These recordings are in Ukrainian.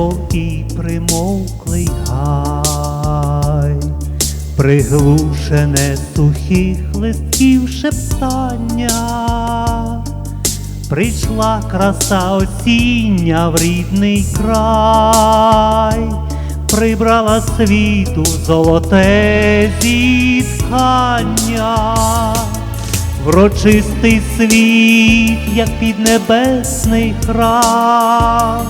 небо і примовклий гай, приглушене сухих листків шептання, прийшла краса осіння в рідний край, прибрала світу золоте зітхання. Врочистий світ, як піднебесний храм,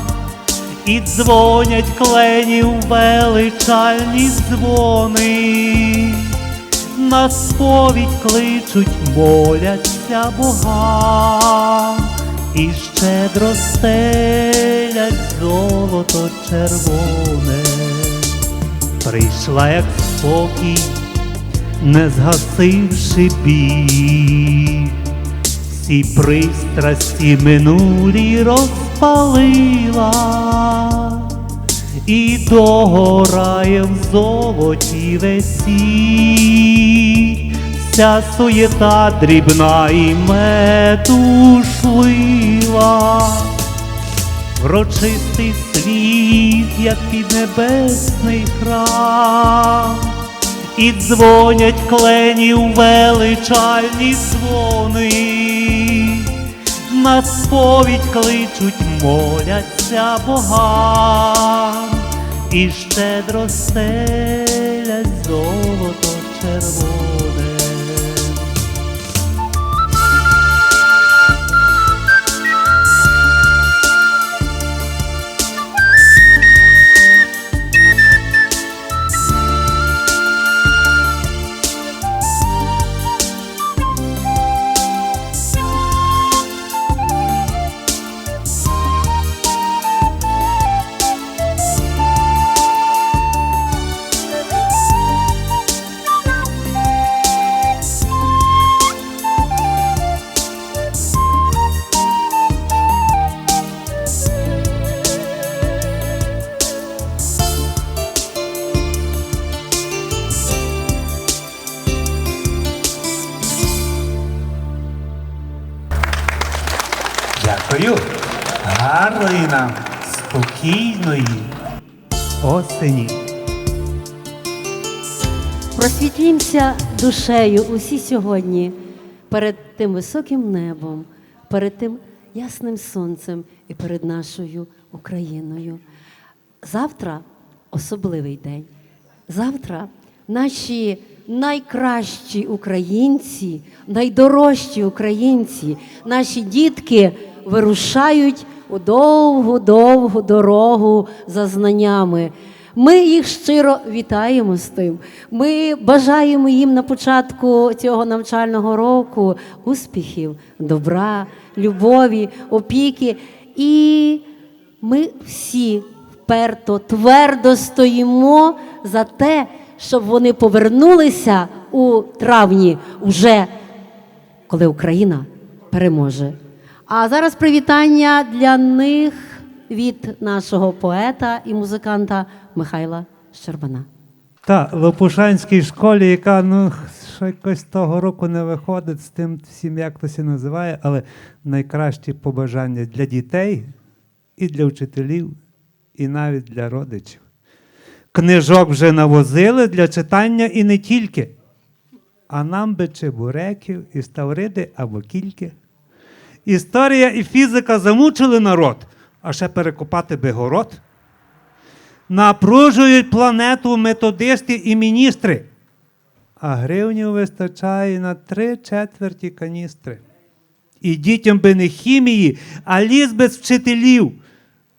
і дзвонять кленів величальні дзвони, на сповідь кличуть, моляться богам, і щедро стелять золото червоне, прийшла як спокій не згасивши біль, всі пристрасті минулі розпалила і догорає в золоті весь світ, вся суєта дрібна і метушлива. Врочистий світ, як піднебесний храм, і дзвонять кленів величальні дзвони, на сповідь кличуть, моляться богам, і щедро стелять золото червоне. Гарної спокійної осені. Просвітлімся душею усі сьогодні перед тим високим небом, перед тим ясним сонцем і перед нашою Україною. Завтра особливий день. Завтра наші найкращі українці, найдорожчі українці, наші дітки вирушають у довгу-довгу дорогу за знаннями. Ми їх щиро вітаємо з тим. Ми бажаємо їм на початку цього навчального року успіхів, добра, любові, опіки. І ми всі вперто, твердо стоїмо за те, щоб вони повернулися у травні, уже коли Україна переможе. А зараз привітання для них від нашого поета і музиканта Михайла Щербана. Та в Лопушанській школі, яка ну що якось того року не виходить з тим всім, як то се називає, але найкращі побажання для дітей і для вчителів, і навіть для родичів. Книжок вже навозили для читання і не тільки. А нам би чебуреків і ставриди або кільки. Історія і фізика замучили народ, а ще перекопати би город. Напружують планету методисти і міністри, а гривнів вистачає на три четверті каністри. І дітям би не хімії, а ліс без вчителів,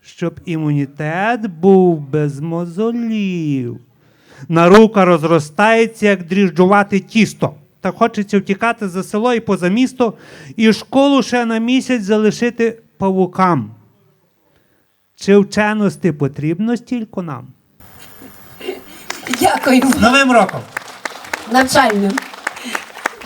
щоб імунітет був без мозолів. Нарука розростається, як дріжджувати тісто. Та хочеться втікати за село і поза місто, і школу ще на місяць залишити павукам. Чи вченості потрібно стільки нам? Дякуємо. З Новим роком! Навчальним.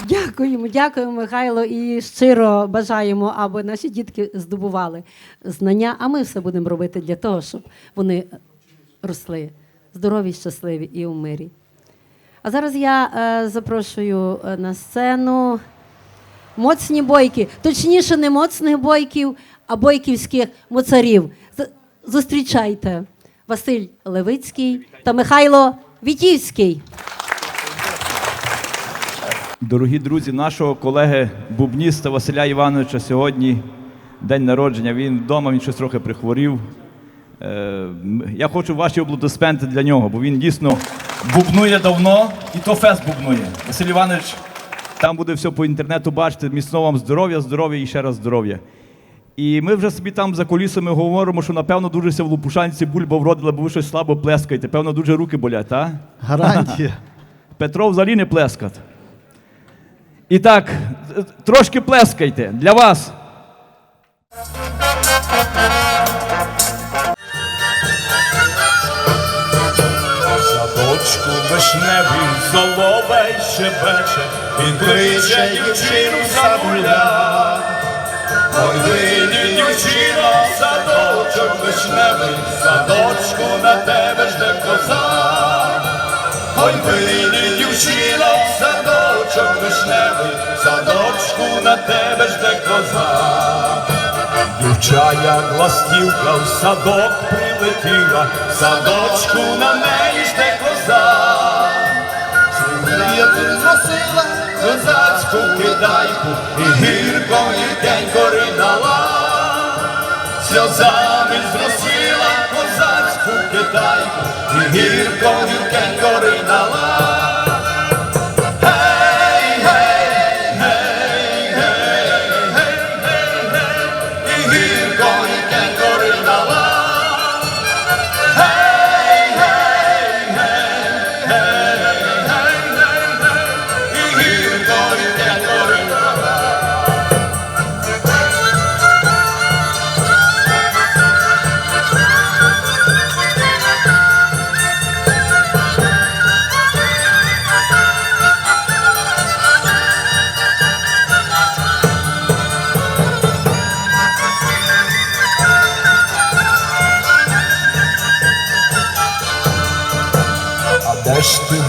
Дякуємо, дякуємо, Михайло, і щиро бажаємо, аби наші дітки здобували знання, а ми все будемо робити для того, щоб вони росли здорові, щасливі і у мирі. А зараз я е, запрошую е, на сцену моцні бойки, точніше, не моцних бойків, а бойківських моцарів. Зустрічайте Василь Левицький та Михайло Вітівський. Дорогі друзі, нашого колеги бубніста Василя Івановича сьогодні день народження. Він вдома, він щось трохи прихворів. Е, Я хочу ваші аплодисменти для нього, бо він дійсно бубнує давно і то фест бубнує. Василь Іванович, там буде все по інтернету бачити. Міцного вам здоров'я, здоров'я і ще раз здоров'я. І ми вже собі там за колісами говоримо, що напевно дуже ся в Лопушанці бульба вродила, бо ви щось слабо плескаєте. Певно, дуже руки болять, так? Гарантія. Петро взагалі не плескат. І так, трошки плескайте для вас. Садочку вишневий соловей щебече, він кличе дівчину за гуля. Ой, вийди, дівчино, садочок вишневий, садочку на тебе жде коза. Ой, вийди, дівчино, садочок вишневий, садочку на тебе жде коза. Дівчая ластівка в садок прилетіла, садочку на неї жде коза. Я приносила козацьку кидайку, і гірко день ридала, сльозами зросила козацьку кидайку, і гірко гіркенько ридала. Гей,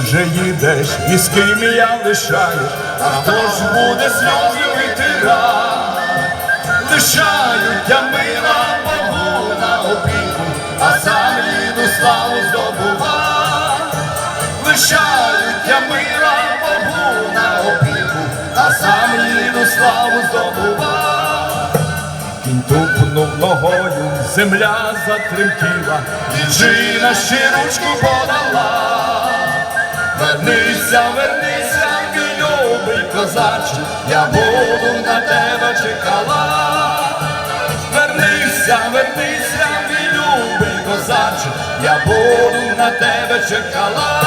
вже їдеш, і з ким я лишаєш, а хто ж буде сльози витирати? Лишають я мила Богу на опіку, а сам їду славу здобува. Лишають я мила Богу на опіку, а сам їду славу здобува. Він тупнув ногою, земля затремтіла, дівчина ще ручку подала. Вернися, вернися, мій любий козаче, я буду на тебе чекала. Вернися, вернися, мій любий козаче, я буду на тебе чекала.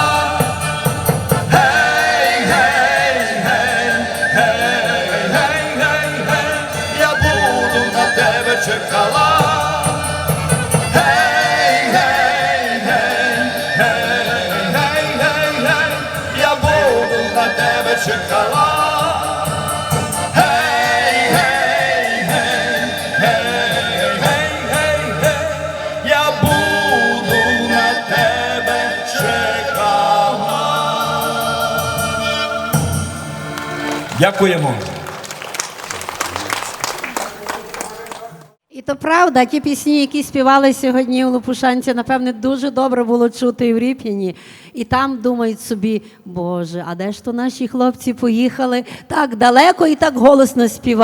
На тебе чекала. Гей, гей, гей, гей, гей, я буду на тебе чекала. Дякуємо. То правда, ті пісні, які співали сьогодні у Лопушанці, напевне, дуже добре було чути і в Ріп'яні. І там думають собі, Боже, а де ж то наші хлопці поїхали так далеко і так голосно співати?